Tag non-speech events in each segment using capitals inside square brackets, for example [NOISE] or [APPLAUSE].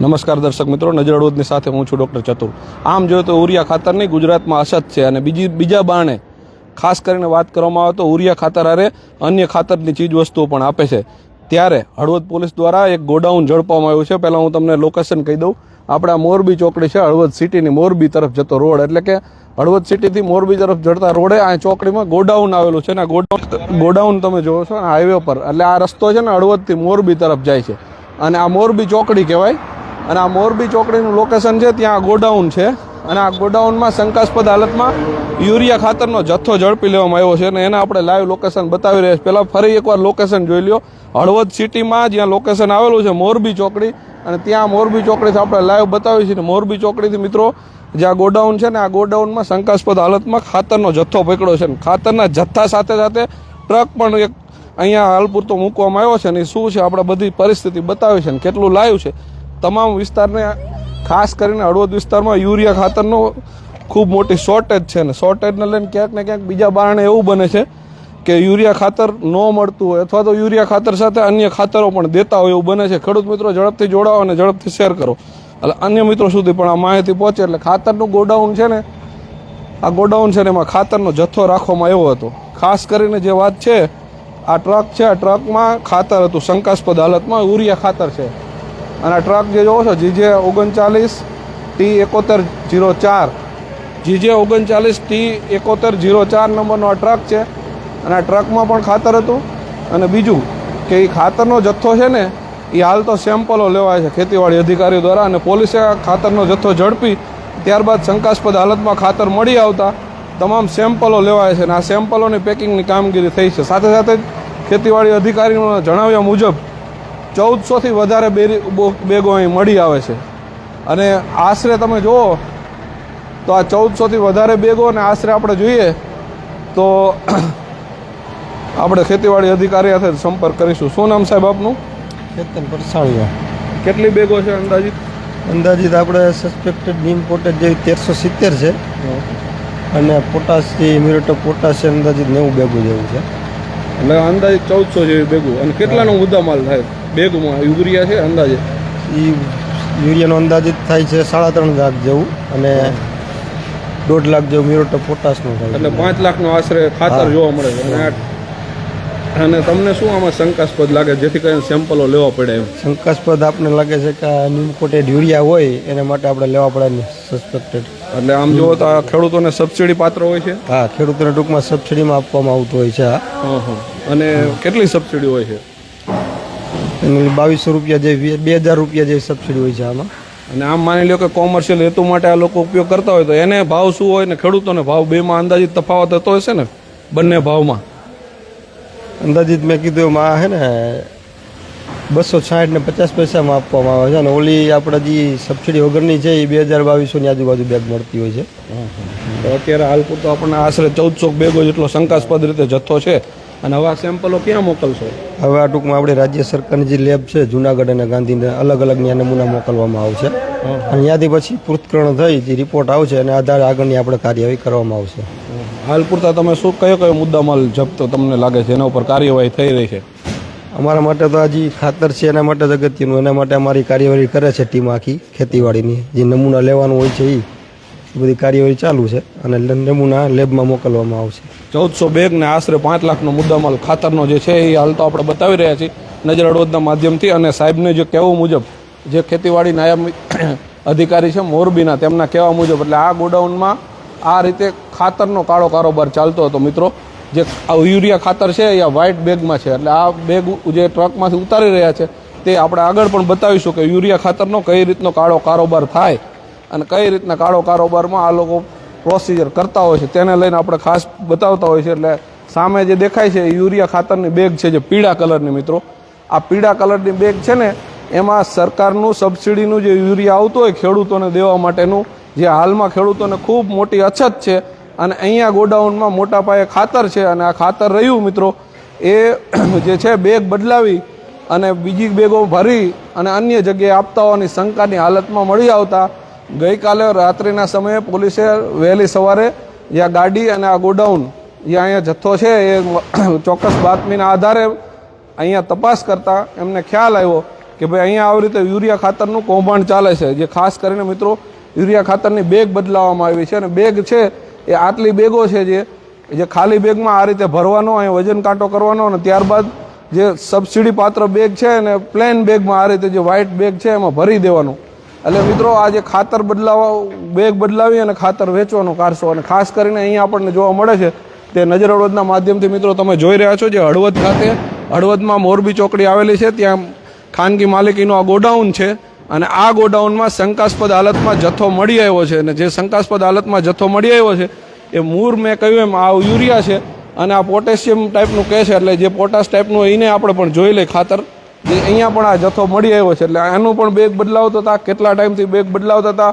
નમસ્કાર દર્શક મિત્રો, નજર અડવદની સાથે હું છું ડૉક્ટર ચતુર. આમ જોઈએ તો ઉરિયા ખાતરની ગુજરાતમાં અછત છે અને બીજી, બીજા બાણે ખાસ કરીને વાત કરવામાં આવે તો ઉરિયા ખાતર હારે અન્ય ખાતરની ચીજ વસ્તુઓ પણ આપે છે. ત્યારે હળવદ પોલીસ દ્વારા એક ગોડાઉન ઝડપવામાં આવ્યું છે. પહેલાં હું તમને લોકેશન કહી દઉં. આપણા મોરબી ચોકડી છે, હળવદ સિટીની મોરબી તરફ જતો રોડ. એટલે કે હળવદ સિટીથી મોરબી તરફ જડતા રોડે આ ચોકડીમાં ગોડાઉન આવેલું છે ને ગોડાઉન ગોડાઉન તમે જોવો છો, હાઈવે પર. એટલે આ રસ્તો છે ને હળવદથી મોરબી તરફ જાય છે. અને આ મોરબી ચોકડી કહેવાય અને આ મોરબી ચોકડીનું લોકેશન છે, ત્યાં ગોડાઉન છે. અને આ ગોડાઉનમાં શંકાસ્પદ હાલતમાં યુરિયા ખાતરનો જથ્થો ઝડપી લેવામાં આવ્યો છે અને એને આપણે લાઈવ લોકેશન બતાવી રહ્યા છીએ. પહેલાં ફરી એકવાર લોકેશન જોઈ લ્યો. હળવદ સિટીમાં જ્યાં લોકેશન આવેલું છે, મોરબી ચોકડી. અને ત્યાં મોરબી ચોકડીથી આપણે લાઈવ બતાવી છીએ. મોરબી ચોકડીથી મિત્રો, જે આ ગોડાઉન છે ને, આ ગોડાઉનમાં શંકાસ્પદ હાલતમાં ખાતરનો જથ્થો પકડ્યો છે. ખાતરના જથ્થા સાથે સાથે ટ્રક પણ એક અહીંયા હાલ પૂરતો મૂકવામાં આવ્યો છે. અને શું છે, આપણે બધી પરિસ્થિતિ બતાવી છે ને કેટલું લાઈવ છે. તમામ વિસ્તારને ખાસ કરીને હળવદ વિસ્તારમાં યુરિયા ખાતરનો ખૂબ મોટી શોર્ટેજ છે ને શોર્ટેજને લઈને ક્યાંક ને ક્યાંક બીજા બારણે એવું બને છે કે યુરિયા ખાતર ન મળતું હોય અથવા તો યુરિયા ખાતર સાથે અન્ય ખાતરો પણ દેતા હોય એવું બને છે. ખેડૂત મિત્રો, ઝડપથી જોડાઓ અને ઝડપથી શેર કરો. એટલે અન્ય મિત્રો સુધી પણ આ માહિતી પહોંચે એટલે ખાતરનું ગોડાઉન છે ને, આ ગોડાઉન છે ને એમાં ખાતરનો જથ્થો રાખવામાં આવ્યો હતો. ખાસ કરીને જે વાત છે, આ ટ્રક છે, આ ટ્રકમાં ખાતર હતું. શંકાસ્પદ હાલતમાં યુરિયા ખાતર છે. અને ટ્રક જે જોવો છો, જીજે ઓગણચાલીસ ટી એકોતેર જીરો ચાર. જીજે ઓગણચાલીસ ટી એકોતેર જીરો ચાર નંબરનો આ ટ્રક છે. અને આ ટ્રકમાં પણ ખાતર હતું. અને બીજું કે એ ખાતરનો જથ્થો છે ને એ હાલ તો સેમ્પલો લેવાય છે ખેતીવાડી અધિકારીઓ દ્વારા અને પોલીસે આ ખાતરનો જથ્થો ઝડપી ત્યારબાદ શંકાસ્પદ હાલતમાં ખાતર મળી આવતા તમામ સેમ્પલો લેવાય છે. અને આ સેમ્પલોની પેકિંગની કામગીરી થઈ છે. સાથે સાથે ખેતીવાડી અધિકારીઓના જણાવ્યા મુજબ ચૌદસોથી વધારે બેરી બેગો અહીં મળી આવે છે. અને આશરે તમે જુઓ તો આ ચૌદસોથી વધારે બેગો અને આશરે આપણે જોઈએ તો આપણે ખેતીવાડી અધિકારી સાથે સંપર્ક કરીશું. શું નામ સાહેબ આપનું? ચેતન પરસાણીયા કેટલી બેગો છે અંદાજિત? અંદાજિત આપણે સસ્પેક્ટેડ ઇમ્પોર્ટેડ જેવી તેરસો સિત્તેર છે અને પોટાશથી મ્યુરેટો પોટાશ છે અંદાજિત નેવું બેગું જેવું છે. એટલે અંદાજિત ચૌદસો જેવી બેગું. અને કેટલાનો મુદ્દામાલ થાય? બેગમાં યુરિયા છે અંદાજે? એ યુરિયાનો અંદાજિત થાય છે સાડા ત્રણ લાખ જેવું અને દોઢ લાખ જેવું મ્યુરેટો પોટાશનું થાય એટલે પાંચ લાખનો આશરે ખાતર જોવા મળે છે. અને અને તમને શું આમાં શંકાસ્પદ લાગે? જેથી કરીને સેમ્પલો લેવા પડે એમ. શંકાસ્પદ આપને લાગે છે કે આ ઇમ્પોર્ટેડ યુરિયા હોય એના માટે આપણે લેવા પડે ને સસ્પેક્ટેડ એટલે આમ જુઓ તો આ ખેડૂતોને સબસિડી પાત્ર હોય છે? હા ખેડૂતોને ટૂંકમાં સબસિડીમાં આપવામાં આવતું હોય છે હં. અને કેટલી સબસિડી હોય છે? એની બાવીસો રૂપિયા જે બે હજાર રૂપિયા જેવી સબસિડી હોય છે આમાં. અને આમ માની લો કે કોમર્શિયલ હેતુ માટે આ લોકો ઉપયોગ કરતા હોય તો એને ભાવ શું હોય ને ખેડૂતોને ભાવ બેમાં અંદાજિત તફાવત થતો હશે ને બંને ભાવમાં? અંદાજિત મેં કીધું એમાં આ હે ને બસો સાઠ ને પચાસ પૈસામાં આપવામાં આવે છે અને ઓલી આપણે જે સબસિડી વગરની છે એ બે હજાર બાવીસોની આજુબાજુ બેગ મળતી હોય છે. તો અત્યારે હાલ પૂરતો આપણને આશરે ચૌદસો બેગો જેટલો શંકાસ્પદ રીતે જથ્થો છે. અને આવા સેમ્પલો ક્યાં મોકલશો? હવે આ ટૂંકમાં આપણે રાજ્ય સરકારની જે લેબ છે જુનાગઢ અને ગાંધીને અલગ અલગ ત્યાં નમૂના મોકલવામાં આવશે. અને ત્યાંથી પછી પૃથ્કરણ થઈ જે રિપોર્ટ આવશે અને આધારે આગળની આપણે કાર્યવાહી કરવામાં આવશે. હાલ પૂરતા તમે શું કયો કયો મુદ્દામાલ જપ્ત તમને લાગે છે? એના ઉપર કાર્યવાહી થઈ રહી છે? અમારા માટે તો આ જે ખાતર છે એના માટે જ અગત્યનું એના માટે અમારી કાર્યવાહી કરે છે ટીમ આખી ખેતીવાડીની. જે નમૂના લેવાનું હોય છે એ બધી કાર્યવાહી ચાલુ છે અને નમૂના લેબમાં મોકલવામાં આવશે. ચૌદસો બેગને આશરે પાંચ લાખનો મુદ્દામાલ ખાતરનો જે છે એ હાલ તો આપણે બતાવી રહ્યા છીએ નજર અડોદના માધ્યમથી અને સાહેબને જે કહેવું મુજબ જે ખેતીવાડી નાયબ [COUGHS] અધિકારી છે મોરબીના તેમના કહેવા મુજબ એટલે આ ગોડાઉનમાં આ રીતે ખાતરનો કાળો કારોબાર ચાલતો હતો મિત્રો. જે યુરિયા ખાતર છે એ વ્હાઇટ બેગમાં છે એટલે આ બેગ જે ટ્રકમાંથી ઉતારી રહ્યા છે તે આપણે આગળ પણ બતાવીશું કે યુરિયા ખાતરનો કઈ રીતનો કાળો કારોબાર થાય અને કઈ રીતના કાળો કારોબારમાં આ લોકો પ્રોસિજર કરતા હોય છે તેને લઈને આપણે ખાસ બતાવતા હોય છે એટલે સામે જે દેખાય છે યુરિયા ખાતરની બેગ છે જે પીળા કલરની મિત્રો. આ પીળા કલરની બેગ છે ને, એમાં સરકારનું સબસિડીનું જે યુરિયા આવતું હોય ખેડૂતોને દેવા માટેનું, જે હાલમાં ખેડૂતોને ખૂબ મોટી અછત છે અને અહીંયા ગોડાઉનમાં મોટા પાયે ખાતર છે અને આ ખાતર રહ્યું મિત્રો. એ [CLEARS THROAT] જે છે બેગ બદલાવી અને બીજી બેગો ભરી અને અન્ય જગ્યાએ આપતા હોવાની શંકાની હાલતમાં મળી આવતા ગઈકાલે રાત્રિના સમયે પોલીસે વહેલી સવારે જ્યાં ગાડી અને આ ગોડાઉન જ્યાં અહીંયા જથ્થો છે એ ચોક્કસ બાતમીના આધારે અહીંયા તપાસ કરતા એમને ખ્યાલ આવ્યો કે ભાઈ અહીંયા આવી રીતે યુરિયા ખાતરનું કૌભાંડ ચાલે છે. જે ખાસ કરીને મિત્રો, યુરિયા ખાતરની બેગ બદલાવવામાં આવી છે અને બેગ છે એ આટલી બેગો છે જે જે ખાલી બેગમાં આ રીતે ભરવાનો, અહીંયા વજન કાંટો કરવાનો અને ત્યારબાદ જે સબસિડી પાત્ર બેગ છે અને પ્લેન બેગમાં આ રીતે જે વ્હાઇટ બેગ છે એમાં ભરી દેવાનું. એટલે મિત્રો આજે ખાતર બદલાવા, બેગ બદલાવી અને ખાતર વેચવાનો કારસો. અને ખાસ કરીને અહીંયા આપણને જોવા મળે છે તે નજર હળવદના માધ્યમથી મિત્રો તમે જોઈ રહ્યા છો જે હળવદ ખાતે, હળવદમાં મોરબી ચોકડી આવેલી છે, ત્યાં ખાનગી માલિકીનું આ ગોડાઉન છે. અને આ ગોડાઉનમાં શંકાસ્પદ હાલતમાં જથ્થો મળી આવ્યો છે. અને જે શંકાસ્પદ હાલતમાં જથ્થો મળી આવ્યો છે, એ મૂર મેં કહ્યું એમ, આ યુરિયા છે. અને આ પોટેશિયમ ટાઈપનું કહે છે, એટલે જે પોટાશ ટાઈપનું એને આપણે પણ જોઈ લઈ ખાતર. જે અહીંયા પણ આ જથ્થો મળી આવ્યો છે એટલે આનું પણ બેગ બદલાવતા હતા, કેટલા ટાઈમથી બેગ બદલાવતા હતા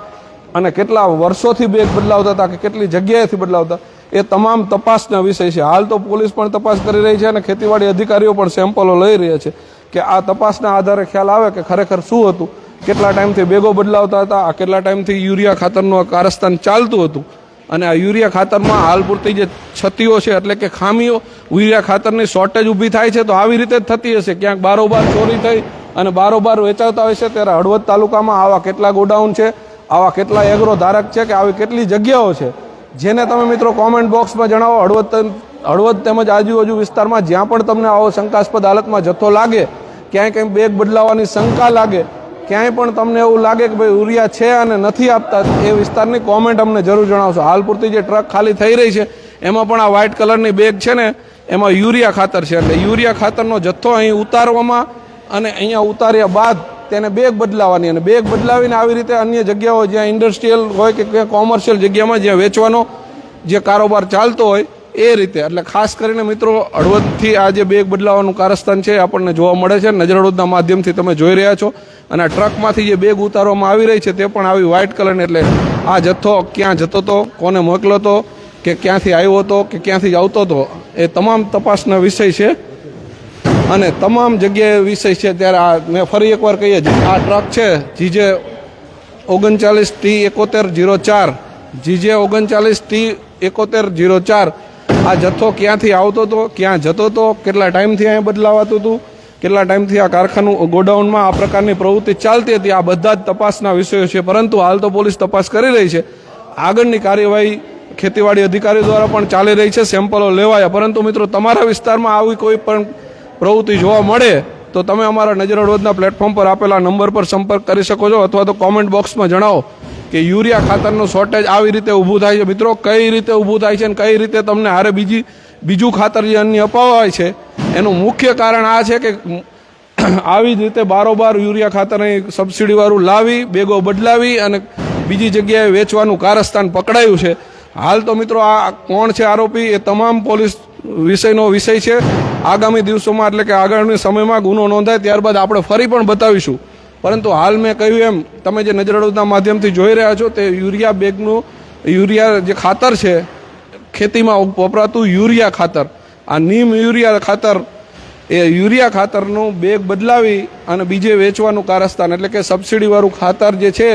અને કેટલા વર્ષોથી બેગ બદલાવતા હતા કે કેટલી જગ્યાએથી બદલાવતા, એ તમામ તપાસના વિષય છે. હાલ તો પોલીસ પણ તપાસ કરી રહી છે અને ખેતીવાડી અધિકારીઓ પણ સેમ્પલો લઈ રહ્યા છે કે આ તપાસના આધારે ખ્યાલ આવે કે ખરેખર શું હતું, કેટલા ટાઈમથી બેગો બદલાવતા હતા, આ કેટલા ટાઈમથી યુરિયા ખાતરનું આ કારસ્તાન ચાલતું હતું. અને આ યુરિયા ખાતરમાં હાલ પૂરતી જે છતીઓ છે, એટલે કે ખામીઓ, યુરિયા ખાતરની શોર્ટેજ ઊભી થાય છે, તો આવી રીતે જ થતી હશે. ક્યાંક બારોબાર ચોરી થઈ અને બારોબાર વેચાતા હોય છે, ત્યારે હળવદ તાલુકામાં આવા કેટલા ગોડાઉન છે, આવા કેટલા એગ્રો ધારક છે, કે આવી કેટલી જગ્યાઓ છે, જેને તમે મિત્રો કોમેન્ટ બોક્સમાં જણાવો. હળવદ હળવદ તેમજ આજુબાજુ વિસ્તારમાં જ્યાં પણ તમને આવો શંકાસ્પદ હાલતમાં જથ્થો લાગે, ક્યાંય કંઈ બેગ બદલાવાની શંકા લાગે ક્યાંય પણ તમને એવું લાગે કે ભાઈ યુરિયા છે અને નથી આપતા, એ વિસ્તારની કોમેન્ટ અમને જરૂર જણાવશો. હાલ પૂરતી જે ટ્રક ખાલી થઈ રહી છે, એમાં પણ આ વ્હાઇટ કલરની બેગ છે ને, એમાં યુરિયા ખાતર છે. એટલે યુરિયા ખાતરનો જથ્થો અહીં ઉતારવામાં અને અહીંયા ઉતાર્યા બાદ તેને બેગ બદલાવાની અને બેગ બદલાવીને આવી રીતે અન્ય જગ્યાઓ જ્યાં ઇન્ડસ્ટ્રીયલ હોય કે ક્યાં કોમર્શિયલ જગ્યામાં જ્યાં વેચવાનો જે કારોબાર ચાલતો હોય એ રીતે. એટલે ખાસ કરીને મિત્રો, હળવદથી આ જે બેગ બદલાવાનું કારસ્તાન છે આપણને જોવા મળે છે. નજર હળવદના માધ્યમથી તમે જોઈ રહ્યા છો. અને આ ટ્રકમાંથી જે બેગ ઉતારવામાં આવી રહી છે તે પણ આવી વ્હાઇટ કલરની. એટલે આ જથ્થો ક્યાં જતો હતો, કોને મોકલો હતો, કે ક્યાંથી આવ્યો હતો, કે ક્યાંથી આવતો હતો, એ તમામ તપાસના વિષય છે. અને તમામ જગ્યાએ વિષય છે. ત્યારે આ મેં ફરી એકવાર કહીએ છીએ આ ટ્રક છે, જીજે ઓગણચાલીસ ટી એકોતેર જીરો ચાર. જીજે ઓગણચાલીસ ટી એકોતેર જીરો ચાર. આ જથ્થો ક્યાંથી આવતો હતો, ક્યાં જતો હતો, કેટલા ટાઈમથી અહીંયા બદલાવાતું હતું, કેટલા ટાઈમથી આ કારખાનું ગોડાઉનમાં આ પ્રકારની પ્રવૃત્તિ ચાલતી હતી, આ બધા જ તપાસના વિષયો છે, પરંતુ હાલ તો પોલીસ તપાસ કરી રહી છે. આગળની કાર્યવાહી ખેતીવાડી અધિકારીઓ દ્વારા પણ ચાલી રહી છે, સેમ્પલો લેવાયા. પરંતુ મિત્રો, તમારા વિસ્તારમાં આવી કોઈ પણ પ્રવૃત્તિ જોવા મળે, તો તમે અમારા નજર પ્લેટફોર્મ પર આપેલા નંબર પર સંપર્ક કરી શકો છો, અથવા તો કોમેન્ટ બોક્સમાં જણાવો. કે યુરિયા ખાતરનું શોર્ટેજ આવી રીતે ઊભું થાય છે. મિત્રો, કઈ રીતે ઊભું થાય છે અને કઈ રીતે તમને હારે બીજી, બીજું ખાતર જે અન્ય અપાવાય છે, એનું મુખ્ય કારણ આ છે કે [CLEARS THROAT] આવી જ રીતે બારોબાર યુરિયા ખાતરની સબસિડીવાળું લાવી, બેગો બદલાવી અને બીજી જગ્યાએ વેચવાનું કારસ્થાન પકડાયું છે. હાલ તો મિત્રો આ કોણ છે આરોપી? એ તમામ પોલીસ વિષયનો વિષય છે. આગામી દિવસોમાં, એટલે કે આગામી સમયમાં ગુનો નોંધાય, ત્યારબાદ આપણે ફરી પણ બતાવીશું. પરંતુ હાલ મેં કહ્યું એમ, તમે જે નજરડોદના માધ્યમથી જોઈ રહ્યા છો તે યુરિયા બેગનું, યુરિયા જે ખાતર છે, ખેતીમાં વપરાતું યુરિયા ખાતર, આ નીમ યુરિયા ખાતર, એ યુરિયા ખાતરનું બેગ બદલાવી અને બીજે વેચવાનું કારસ્તાન, એટલે કે સબસિડીવાળું ખાતર જે છે,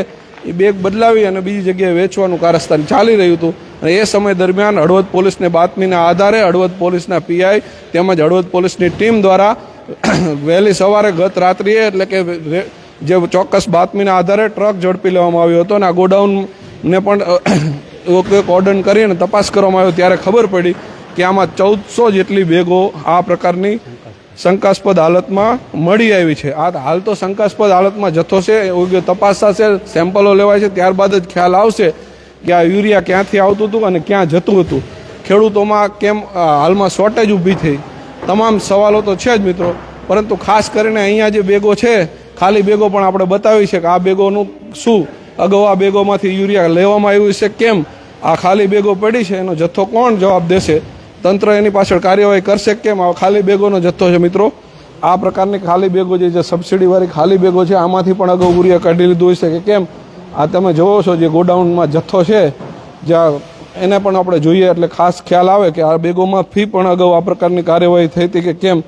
એ બેગ બદલાવી અને બીજી જગ્યાએ વેચવાનું કારસ્તાન ચાલી રહ્યું હતું. અને એ સમય દરમિયાન હળવદ પોલીસને બાતમીના આધારે હળવદ પોલીસના પીઆઈ તેમજ હળવદ પોલીસની ટીમ દ્વારા વહેલી સવારે ગત રાત્રિએ, એટલે કે જે ચોક્કસ બાતમીના આધારે ટ્રક ઝડપી લેવામાં આવ્યો હતો અને આ ગોડાઉનને પણ ઓર્ડન કરીને તપાસ કરવામાં આવ્યો ત્યારે ખબર પડી કે આમાં ચૌદસો જેટલી બેગો આ પ્રકારની શંકાસ્પદ હાલતમાં મળી આવી છે. આ હાલ તો શંકાસ્પદ હાલતમાં જથ્થો છે યોગ્ય તપાસ થશે સેમ્પલો લેવાય છે, ત્યારબાદ જ ખ્યાલ આવશે કે આ યુરિયા ક્યાંથી આવતું હતું અને ક્યાં જતું હતું. ખેડૂતોમાં કેમ હાલમાં શોર્ટેજ ઊભી થઈ? તમામ સવાલો તો છે જ મિત્રો, પરંતુ ખાસ કરીને અહીંયા જે બેગો છે ખાલી બેગો પણ આપણે બતાવી છે કે આ બેગોનું શું? અગાઉ આ બેગોમાંથી યુરિયા લેવામાં આવ્યું છે કેમ? આ ખાલી બેગો પડી છે, એનો જથ્થો કોણ જવાબ દેશે? તંત્ર એની પાછળ કાર્યવાહી કરશે કેમ? આ ખાલી બેગોનો જથ્થો છે મિત્રો. આ પ્રકારની ખાલી બેગો જે છે, સબસિડીવાળી ખાલી બેગો છે, આમાંથી પણ અગાઉ યુરિયા કાઢી લીધું હશે કે કેમ? આ તમે જોવો છો જે ગોડાઉનમાં જથ્થો છે, જ્યાં એને પણ આપણે જોઈએ એટલે ખાસ ખ્યાલ આવે કે આ બેગોમાં ફી પણ અગાઉ આ પ્રકારની કાર્યવાહી થઈ હતી કે કેમ?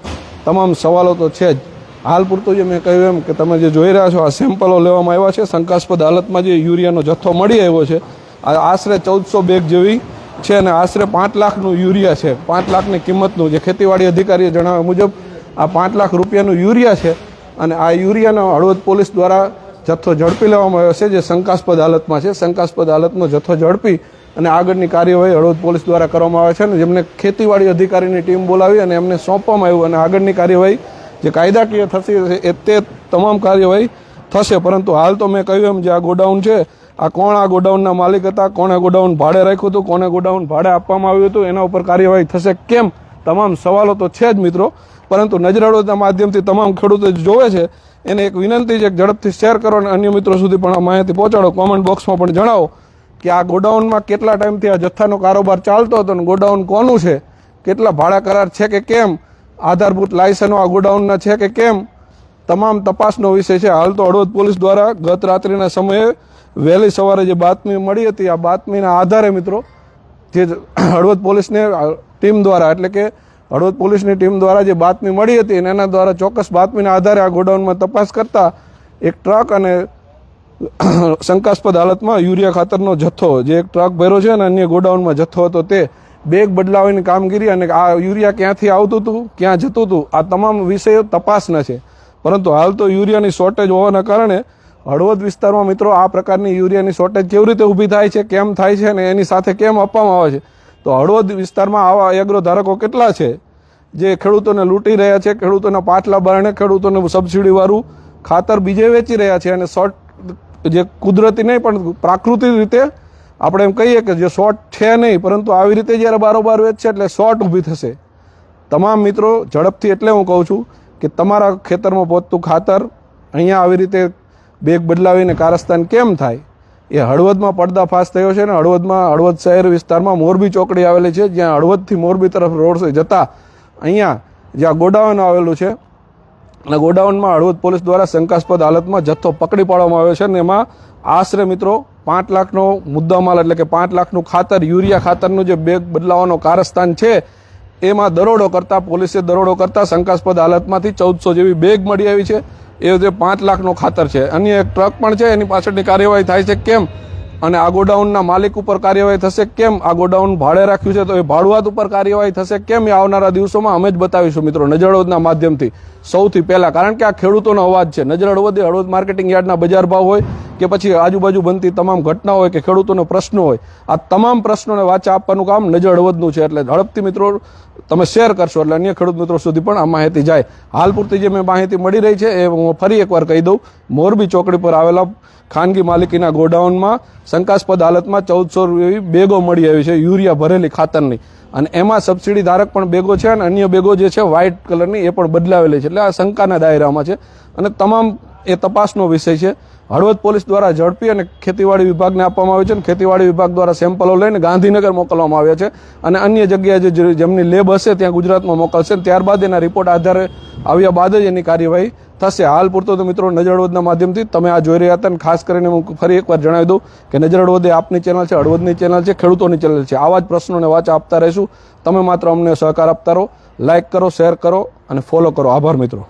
તમામ સવાલો તો છે જ. હાલ પૂરતું જે મેં કહ્યું એમ કે તમે જે જોઈ રહ્યા છો, આ સેમ્પલો લેવામાં આવ્યા છે. શંકાસ્પદ હાલતમાં જે યુરિયાનો જથ્થો મળી આવ્યો છે, આ આશરે ચૌદસો બેગ જેવી છે અને આશરે પાંચ લાખનું યુરિયા છે. પાંચ લાખની કિંમતનું જે ખેતીવાડી અધિકારીએ જણાવ્યા મુજબ, આ પાંચ લાખ રૂપિયાનું યુરિયા છે અને આ યુરિયાનો હળવદ પોલીસ દ્વારા જથ્થો ઝડપી લેવામાં આવ્યો છે, જે શંકાસ્પદ હાલતમાં છે. શંકાસ્પદ હાલતનો જથ્થો ઝડપી અને આગળની કાર્યવાહી હળવદ પોલીસ દ્વારા કરવામાં આવે છે અને જેમને ખેતીવાડી અધિકારીની ટીમ બોલાવી અને એમને સોંપવામાં આવ્યું અને આગળની કાર્યવાહી જે કાયદાકીય થશે એ તે તમામ કાર્યવાહી થશે. પરંતુ હાલ તો મેં કહ્યું એમ જે આ ગોડાઉન છે, આ કોણ આ ગોડાઉનના માલિક હતા, કોણે ગોડાઉન ભાડે રાખ્યું હતું કોને ગોડાઉન ભાડે આપવામાં આવ્યું હતું, એના ઉપર કાર્યવાહી થશે કેમ? તમામ સવાલો તો છે જ મિત્રો. પરંતુ નજરાળોના માધ્યમથી તમામ ખેડૂતો જોવે છે, એને એક વિનંતી છે ઝડપથી શેર કરો અને અન્ય મિત્રો સુધી પણ આ માહિતી પહોંચાડો. કોમેન્ટ બોક્સમાં પણ જણાવો કે આ ગોડાઉનમાં કેટલા ટાઈમથી આ જથ્થાનો કારોબાર ચાલતો હતો અને ગોડાઉન કોનું છે? કેટલા ભાડા કરાર છે કે કેમ? આધારભૂત લાયસન્સો આ ગોડાઉનના છે કે કેમ? તમામ તપાસનો વિષય છે. હાલ તો હળવદ પોલીસ દ્વારા ગત રાત્રિના સમયે વહેલી સવારે જે બાતમી મળી હતી, આ બાતમીના આધારે મિત્રો, જે હળવદ પોલીસને ટીમ દ્વારા, એટલે કે હળવદ પોલીસની ટીમ દ્વારા જે બાતમી મળી હતી, અને એના દ્વારા ચોક્કસ બાતમીના આધારે આ ગોડાઉનમાં તપાસ કરતા એક ટ્રક અને શંકાસ્પદ હાલતમાં યુરિયા ખાતરનો જથ્થો, જે એક ટ્રક ભર્યો છે અને અન્ય ગોડાઉનમાં જથ્થો હતો તે બેગ બદલાવીની કામગીરી અને આ યુરિયા ક્યાંથી આવતું હતું, ક્યાં જતું હતું, આ તમામ વિષયો તપાસના છે. પરંતુ હાલ તો યુરિયાની શોર્ટેજ હોવાના કારણે હળવદ વિસ્તારમાં મિત્રો આ પ્રકારની યુરિયાની શોર્ટેજ કેવી રીતે ઊભી થાય છે, કેમ થાય છે અને એની સાથે કેમ આપવામાં આવે છે? તો હળવદ વિસ્તારમાં આવા એગ્રો ધારકો કેટલા છે? જે ખેડૂતોને લૂંટી રહ્યા છે, ખેડૂતોના પાટલા બારણે, ખેડૂતોને સબસિડીવાળું ખાતર બીજે વેચી રહ્યા છે અને શોર્ટ જે કુદરતી નહીં પણ પ્રાકૃતિક રીતે આપણે એમ કહીએ કે જે શોર્ટ છે નહીં, પરંતુ આવી રીતે જ્યારે બારોબાર વેચશે એટલે શોર્ટ ઊભી થશે. તમામ મિત્રો ઝડપથી એટલે હું કહું છું કે તમારા ખેતરમાં પહોંચતું ખાતર અહીંયા આવી રીતે બેગ બદલાવીને કારસ્તાન કેમ થાય? એ હળવદમાં પડદાફાશ થયો છે અને હળવદમાં, હળવદ શહેર વિસ્તારમાં મોરબી ચોકડી આવેલી છે, જ્યાં હળવદથી મોરબી તરફ રોડ જતા અહીંયા જ્યાં ગોડાઉન આવેલું છે, અને ગોડાઉનમાં હળવદ પોલીસ દ્વારા શંકાસ્પદ હાલતમાં જથ્થો પકડી પાડવામાં આવ્યો છે અને એમાં આશરે મિત્રો પાંચ લાખનો મુદ્દામાલ એટલે કે પાંચ લાખનું ખાતર, યુરિયા ખાતરનું જે બેગ બદલાવાનો કારસ્તાન છે, એમાં દરોડો કરતા, પોલીસે દરોડો કરતા શંકાસ્પદ હાલતમાંથી ચૌદસો જેવી બેગ મળી આવી છે. એ જે પાંચ લાખનો ખાતર છે, અન્ય એક ટ્રક પણ છે, એની પાછળની કાર્યવાહી થાય છે કેમ? અને આ ગોડાઉનના માલિક ઉપર કાર્યવાહી થશે કેમ? આ ગોડાઉન ભાડે રાખ્યું છે તો એ ભાડુઆત ઉપર કાર્યવાહી થશે કેમ? એ આવનારા દિવસોમાં અમે જ બતાવીશું મિત્રો નજરોદના માધ્યમથી. સૌથી પહેલાં, કારણ કે આ ખેડૂતોનો અવાજ છે. નજર હળવદે હળવદ માર્કેટિંગ યાર્ડના બજાર ભાવ હોય કે પછી આજુબાજુ બનતી તમામ ઘટના હોય કે ખેડૂતોનો પ્રશ્નો હોય, આ તમામ પ્રશ્નોને વાચા આપવાનું કામ નજર હળવદનું છે. એટલે ઝડપથી મિત્રો, તમે શેર કરશો એટલે અન્ય ખેડૂત મિત્રો સુધી પણ આ માહિતી જાય. હાલ પૂરતી જે મેં માહિતી મળી રહી છે એ હું ફરી એકવાર કહી દઉં. મોરબી ચોકડી પર આવેલા ખાનગી માલિકીના ગોડાઉનમાં શંકાસ્પદ હાલતમાં ચૌદસો રૂપિયા બેગો મળી આવી છે યુરિયા ભરેલી ખાતરની. અને એમાં સબસિડી ધારક પણ બેગો છે અને અન્ય બેગો જે છે વ્હાઇટ કલરની એ પણ બદલાવેલી છે. એટલે આ શંકાના દાયરામાં છે. અને તમામ એ તપાસનો વિષય છે. હળવદ પોલીસ દ્વારા ઝડપી અને ખેતીવાડી વિભાગને આપવામાં આવ્યું છે અને ખેતીવાડી વિભાગ દ્વારા સેમ્પલો લઈને ગાંધીનગર મોકલવામાં આવ્યા છે. અને અન્ય જગ્યાએ જે જેમની લેબ હશે, ત્યાં ગુજરાતમાં મોકલશે. ત્યારબાદ એના રિપોર્ટ આધારે આવ્યા બાદ જ એની કાર્યવાહી થશે. હાલ પૂરતો તો મિત્રો નજર હળવદના માધ્યમથી તમે આ જોઈ રહ્યા હતા અને ખાસ કરીને હું ફરી એકવાર જણાવી દઉં કે નજર એ આપની ચેનલ છે હળવદની ચેનલ છે, ખેડૂતોની ચેનલ છે. આવા જ પ્રશ્નોને વાચા આપતા રહીશું. તમે માત્ર અમને સહકાર આપતા રહો લાઇક કરો, શેર કરો અને ફોલો કરો. આભાર મિત્રો.